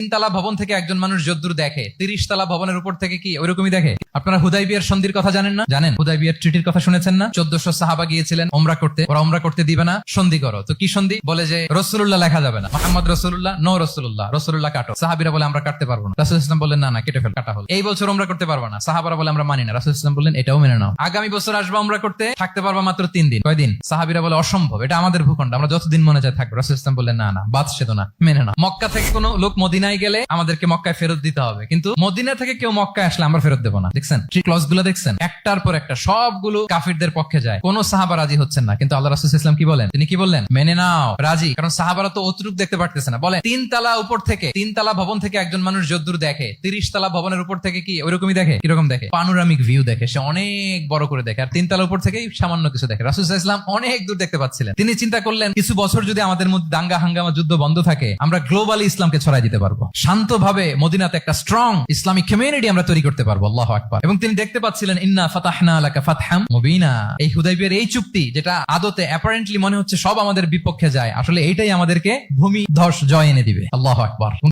তিনতলা ভবন থেকে একজন মানুষ যদ্দূর দেখে তিরিশ তলা ভবনের উপর থেকে কি ওইরকমই দেখে? আপনারা হুদাই বিয়ার সন্ধির কথা জানেন না? জানেন? হুদাই বিয়ার ট্রিটির কথা শুনেছেন না? চোদ্দশো সাহাবা গিয়েছিলেন, ওমরা করতে, ওরা ওমরা করতে দিবে না, সন্ধি করো। তো কি সন্ধি? বলে যে রসুল্লাহ লেখা যাবে না। মোহাম্মদ রসুল্লাহ নো রসুল্লাহ রসুল্লাহ কাটো। সাহাবিরা বলে, আমরা কাটতে পারব না। রাসুল ইসলাম বললেন, না না, কেটে ফেল, কাটা হল। এই বছর ওমরা করতে পারব না। সাহাবারা বলে, আমরা মানি না। রাসুল ইসলাম বললেন, এটাও মেনে নাও। আগামী বছর আসব আমরা করতে, থাকতে পারব মাত্র তিন দিন। কয়দিন সাহাবিরা বলে, অসম্ভব, এটা আমাদের ভূখণ্ড, আমরা যতদিন মনে চায় থাকব। রাসুল ইসলাম বললেন, না না বাদ সেতো না, মেনে না মক্কা থেকে কোনো লোক মদিনায় গেলে আমাদেরকে মক্কায় ফেরত দিতে হবে। কিন্তু মদিনা থেকে কেউ মক্কায় আসলে আমরা ফেরত দেবো না। দেখছেন? ক্লসগুলো দেখছেন? একটার পর একটা সবগুলো কাফিরদের পক্ষে যায়। কোন সাহাবা রাজি হচ্ছেন না। কিন্তু আল্লাহ রাসুল ইসলাম কি বলেন? তিনি কি বললেন? মেনে নাও, রাজি। কারণ সাহাবারা তো অতরূপ দেখতে পারতেছে না। বলে তিন তালা উপর থেকে, তিন তালা ভবন থেকে একজন মানুষ যদ্দূর দেখে, তিরিশ তালা ভবনের উপর থেকে কি ওইরকমই দেখে? কীরকম দেখে? পানোরামিক ভিউ দেখে, সে অনেক বড় করে দেখে। আর তিন তালা উপর থেকেই সামান্য কিছু দেখে। রাসুল ইসলাম অনেক দূর দেখতে পাচ্ছিলেন। তিনি চিন্তা করলেন, কিছু বছর যদি আমাদের মধ্যে দাঙ্গা হাঙ্গামা যুদ্ধ বন্ধ থাকে, আমরা গ্লোবালি ইসলামকে ছড়াই দিতে পারব। শান্তভাবে মদিনাতে একটা স্ট্রং ইসলামিক কমিউনিটি আমরা তৈরি করতে পারব, আল্লাহ আকবার। এবং তিনি দেখতে পাচ্ছিলেন, ইন্না ফাতাহনা আলাকা ফাতহাম মুবিনা। এই হুদাইবের এই চুক্তি, যেটা আদতে অ্যাপারেন্টলি মনে হচ্ছে সব আমাদের বিপক্ষে যায়, আসলে এইটাই আমাদেরকে ভূমি ধস জয় এনে দিবে। আল্লাহ আকবার।